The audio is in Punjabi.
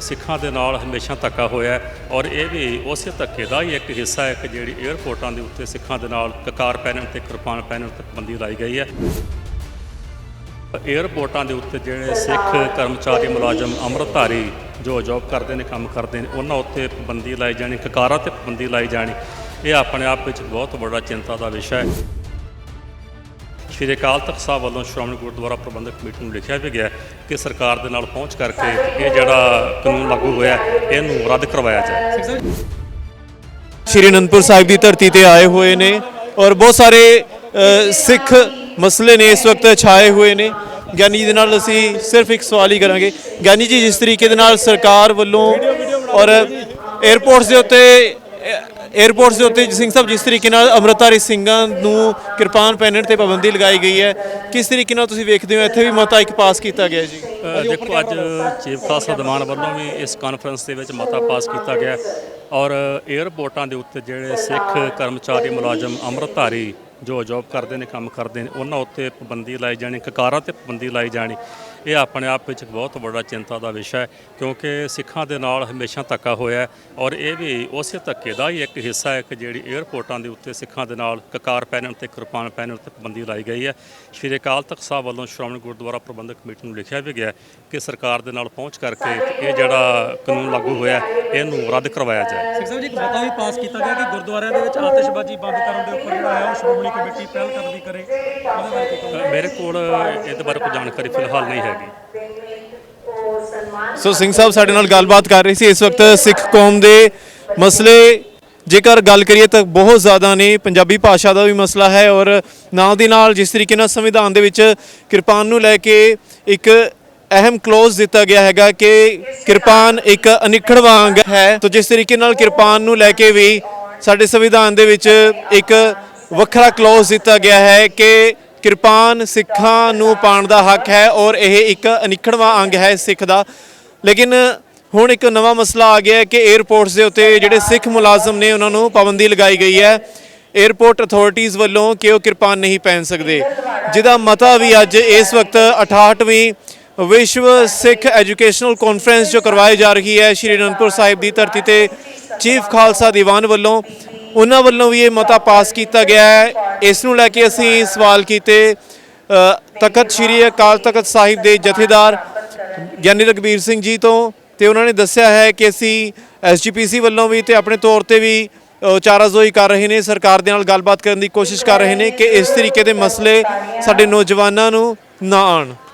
ਸਿੱਖਾਂ ਦੇ ਨਾਲ ਹਮੇਸ਼ਾ ਧੱਕਾ ਹੋਇਆ ਔਰ ਇਹ ਵੀ ਉਸੇ ਧੱਕੇ ਦਾ ਹੀ ਇੱਕ ਹਿੱਸਾ ਹੈ ਕਿ ਜਿਹੜੀ 에ਅਰਪੋਰਟਾਂ ਦੇ ਉੱਤੇ ਸਿੱਖਾਂ ਦੇ ਨਾਲ ਕਕਾਰ ਪਹਿਨਣ ਤੇ ਕਿਰਪਾਨ ਪਹਿਨਣ ਤੇ ਪਾਬੰਦੀ ਲਾਈ ਗਈ ਹੈ। 에ਅਰਪੋਰਟਾਂ ਦੇ ਉੱਤੇ ਜਿਹੜੇ ਸਿੱਖ ਕਰਮਚਾਰੀ ਮੁਲਾਜ਼ਮ ਅੰਮ੍ਰਿਤਧਾਰੀ ਜੋ ਜੌਬ ਕਰਦੇ ਨੇ, ਕੰਮ ਕਰਦੇ ਨੇ, ਉਹਨਾਂ ਉੱਤੇ ਪਾਬੰਦੀ ਲਾਈ ਜਾਣੀ, ਕਕਾਰਾਂ ਤੇ ਪਾਬੰਦੀ ਲਾਈ ਜਾਣੀ, ਇਹ ਆਪਣੇ ਆਪ ਵਿੱਚ ਬਹੁਤ ਵੱਡਾ ਚਿੰਤਾ ਦਾ ਵਿਸ਼ਾ ਹੈ। ਸ਼੍ਰੀ ਅਕਾਲ ਤਖਤ ਸਾਹਿਬ ਵੱਲੋਂ ਸ਼੍ਰੋਮਣੀ ਗੁਰਦੁਆਰਾ ਪ੍ਰਬੰਧਕ ਕਮੇਟੀ ਨੂੰ ਲਿਖਿਆ ਵੀ ਗਿਆ ਕਿ ਸਰਕਾਰ ਦੇ ਨਾਲ ਪਹੁੰਚ ਕਰਕੇ ਇਹ ਜਿਹੜਾ ਕਾਨੂੰਨ ਲਾਗੂ ਹੋਇਆ, ਇਹਨੂੰ ਰੱਦ ਕਰਵਾਇਆ ਜਾਏ। ਸ਼੍ਰੀ ਅਨੰਦਪੁਰ ਸਾਹਿਬ ਦੀ ਧਰਤੀ ਤੇ ਆਏ ਹੋਏ ਨੇ ਔਰ ਬਹੁਤ ਸਾਰੇ ਸਿੱਖ ਮਸਲੇ ਨੇ ਇਸ ਵਕਤ ਛਾਏ ਹੋਏ ਨੇ। ਗਿਆਨੀ ਜੀ ਦੇ ਨਾਲ ਅਸੀਂ ਸਿਰਫ ਇੱਕ ਸਵਾਲ ਹੀ ਕਰਾਂਗੇ। ਗਿਆਨੀ ਜੀ, ਜਿਸ ਤਰੀਕੇ ਦੇ ਨਾਲ ਸਰਕਾਰ ਵੱਲੋਂ ਔਰ 에ਅਰਪੋਰਟਸ ਦੇ ਉੱਤੇ 에ਅਰਪੋਰਟਸ ਦੇ ਉੱਤੇ ਸਿੰਘ ਸਾਹਿਬ, ਜਿਸ ਤਰੀਕੇ ਨਾਲ ਅੰਮ੍ਰਿਤਧਾਰੀ ਸਿੰਘਾਂ ਨੂੰ ਕਿਰਪਾਨ ਪਹਿਨਣ ਤੇ ਪਾਬੰਦੀ ਲਗਾਈ ਗਈ ਹੈ, ਕਿਸ ਤਰੀਕੇ ਨਾਲ ਤੁਸੀਂ ਵੇਖਦੇ ਹੋ? ਇੱਥੇ ਵੀ ਮਤਾ ਇੱਕ ਪਾਸ ਕੀਤਾ ਗਿਆ ਜੀ। ਦੇਖੋ, ਅੱਜ ਚੀਫ ਖਾਲਸਾ ਦੀਵਾਨ ਵੱਲੋਂ ਵੀ ਇਸ ਕਾਨਫਰੰਸ ਦੇ ਵਿੱਚ ਮਤਾ ਪਾਸ ਕੀਤਾ ਗਿਆ ਔਰ 에ਅਰਪੋਰਟਾਂ ਦੇ ਉੱਤੇ ਜਿਹੜੇ ਸਿੱਖ ਕਰਮਚਾਰੀ ਮੁਲਾਜ਼ਮ ਅੰਮ੍ਰਿਤਧਾਰੀ ਜੋ ਜੌਬ ਕਰਦੇ ਨੇ, ਕੰਮ ਕਰਦੇ ਨੇ, ਉਹਨਾਂ ਉੱਤੇ ਪਾਬੰਦੀ ਲਾਈ ਜਾਣੀ ਕਕਾਰਾਂ ਤੇ ਪਾਬੰਦੀ ਲਾਈ ਜਾਣੀ। ਇਹ ਆਪਣੇ ਆਪ ਵਿੱਚ ਬਹੁਤ ਵੱਡਾ ਚਿੰਤਾ ਦਾ ਵਿਸ਼ਾ ਹੈ ਕਿਉਂਕਿ ਸਿੱਖਾਂ ਦੇ ਨਾਲ ਹਮੇਸ਼ਾ ਧੱਕਾ ਹੋਇਆ ਹੈ ਔਰ ਇਹ ਵੀ ਉਸੇ ਧੱਕੇ ਦਾ ਹੀ ਇੱਕ ਹਿੱਸਾ ਹੈ ਕਿ ਜਿਹੜੀ 에ਅਰਪੋਰਟਾਂ ਦੇ ਉੱਤੇ ਸਿੱਖਾਂ ਦੇ ਨਾਲ ਕਕਾਰ ਪਹਿਨਣ ਤੇ ਕਿਰਪਾਨ ਪਹਿਨਣ ਤੇ ਪਾਬੰਦੀ ਲਾਈ ਗਈ ਹੈ। ਸ਼੍ਰੀ ਅਕਾਲ ਤਖਤ ਸਾਹਿਬ ਵੱਲੋਂ ਸ਼੍ਰੋਮਣੀ ਗੁਰਦੁਆਰਾ ਪ੍ਰਬੰਧਕ ਕਮੇਟੀ ਨੂੰ ਲਿਖਿਆ ਵੀ ਗਿਆ ਹੈ ਕਿ ਸਰਕਾਰ ਦੇ ਨਾਲ ਪਹੁੰਚ ਕਰਕੇ ਇਹ ਜਿਹੜਾ ਕਾਨੂੰਨ ਲਾਗੂ ਹੋਇਆ ਹੈ, ਇਹਨੂੰ ਰੱਦ ਕਰਵਾਇਆ ਜਾਏ। ਸਿੰਘ ਸਾਹਿਬ ਜੀ ਇੱਕ ਮਤਾ ਵੀ ਪਾਸ ਕੀਤਾ ਗਿਆ ਕਿ ਗੁਰਦੁਆਰਿਆਂ ਦੇ ਵਿੱਚ ਆਤਿਸ਼ਬਾਜ਼ੀ ਬੰਦ ਕਰਨ ਦੇ ਉੱਪਰ ਜਿਹੜਾ ਹੈ ਉਹ ਸ਼੍ਰੋਮਣੀ ਕਮੇਟੀ ਪਹਿਲ ਕਦਮੀ ਕਰੇ। ਮੇਰੇ ਕੋਲ ਇਹਦੇ ਬਾਰੇ ਕੋਈ ਜਾਣਕਾਰੀ ਫਿਲਹਾਲ ਨਹੀਂ ਹੈਗੀ ਸੋ ਸਿੰਘ ਸਾਹਿਬ ਸਾਡੇ ਨਾਲ ਗੱਲਬਾਤ ਕਰ ਰਹੇ ਸੀ। ਇਸ ਵਕਤ ਸਿੱਖ ਕੌਮ ਦੇ ਮਸਲੇ ਜੇਕਰ ਗੱਲ ਕਰੀਏ ਤਾਂ ਬਹੁਤ ਜ਼ਿਆਦਾ ਨੇ। ਪੰਜਾਬੀ ਭਾਸ਼ਾ ਦਾ ਵੀ ਮਸਲਾ ਹੈ ਔਰ ਨਾਲ ਦੀ ਨਾਲ ਜਿਸ ਤਰੀਕੇ ਨਾਲ ਸੰਵਿਧਾਨ ਦੇ ਵਿੱਚ ਕਿਰਪਾਨ ਨੂੰ ਲੈ ਕੇ ਇੱਕ ਅਹਿਮ ਕਲੋਜ਼ ਦਿੱਤਾ ਗਿਆ ਹੈਗਾ ਕਿ ਕਿਰਪਾਨ ਇੱਕ ਅਨਿਖੜਵਾਂ ਅੰਗ ਹੈ। ਤਾਂ ਜਿਸ ਤਰੀਕੇ ਨਾਲ ਕਿਰਪਾਨ ਨੂੰ ਲੈ ਕੇ ਵੀ ਸਾਡੇ ਸੰਵਿਧਾਨ ਦੇ ਵਿੱਚ ਇੱਕ ਵੱਖਰਾ ਕਲੋਜ਼ ਦਿੱਤਾ ਗਿਆ ਹੈ ਕਿ ਕਿਰਪਾਨ ਸਿੱਖਾਂ ਨੂੰ ਪਾਉਣ ਦਾ ਹੱਕ ਹੈ ਔਰ ਇਹ ਇੱਕ ਅਨਿਖੜਵਾਂ ਅੰਗ ਹੈ ਸਿੱਖ ਦਾ। ਲੇਕਿਨ ਹੁਣ ਇੱਕ ਨਵਾਂ ਮਸਲਾ ਆ ਗਿਆ ਹੈ ਕਿ 에ਅਰਪੋਰਟਸ ਦੇ ਉੱਤੇ ਜਿਹੜੇ ਸਿੱਖ ਮੁਲਾਜ਼ਮ ਨੇ ਉਹਨਾਂ ਨੂੰ ਪਾਬੰਦੀ ਲਗਾਈ ਗਈ ਹੈ। 에ਅਰਪੋਰਟ ਅਥਾਰਟੀਆਂ ਵੱਲੋਂ ਕਿ ਉਹ ਕਿਰਪਾਨ ਨਹੀਂ ਪਹਿਨ ਸਕਦੇ। ਜਿਹਦਾ ਮਤਾ ਵੀ ਅੱਜ ਇਸ ਵਕਤ 68ਵੀਂ ਵਿਸ਼ਵ ਸਿੱਖ ਐਜੂਕੇਸ਼ਨਲ ਕਾਨਫਰੰਸ ਜੋ ਕਰਵਾਈ ਜਾ ਰਹੀ ਹੈ, ਸ਼੍ਰੀ ਅਨੰਦਪੁਰ ਸਾਹਿਬ ਦੀ ਧਰਤੀ ਤੇ ਚੀਫ ਖਾਲਸਾ ਦੀਵਾਨ ਵੱਲੋਂ, ਉਹਨਾਂ ਵੱਲੋਂ ਵੀ ਇਹ ਮਤਾ ਪਾਸ ਕੀਤਾ ਗਿਆ ਹੈ। ਇਸ ਨੂੰ ਲੈ ਕੇ ਅਸੀਂ ਸਵਾਲ ਕੀਤੇ ਤਖਤ ਸ਼੍ਰੀ ਅਕਾਲ ਤਖਤ ਸਾਹਿਬ ਦੇ ਜਥੇਦਾਰ ਗਿਆਨੀ ਰਗਵੀਰ ਸਿੰਘ ਜੀ ਤੋਂ, ਤੇ ਉਹਨਾਂ ਨੇ ਦੱਸਿਆ ਹੈ ਕਿ ਅਸੀਂ ਐਸਜੀਪੀਸੀ ਵੱਲੋਂ ਵੀ ਤੇ ਆਪਣੇ ਤੌਰ ਤੇ ਵੀ ਚਾਰਾਜ਼ੋਈ ਕਰ ਰਹੇ ਨੇ, ਸਰਕਾਰ ਦੇ ਨਾਲ ਗੱਲਬਾਤ ਕਰਨ ਦੀ ਕੋਸ਼ਿਸ਼ ਕਰ ਰਹੇ ਨੇ ਕਿ ਇਸ ਤਰੀਕੇ ਦੇ ਮਸਲੇ ਸਾਡੇ ਨੌਜਵਾਨਾਂ ਨੂੰ ਨਾ ਆਣ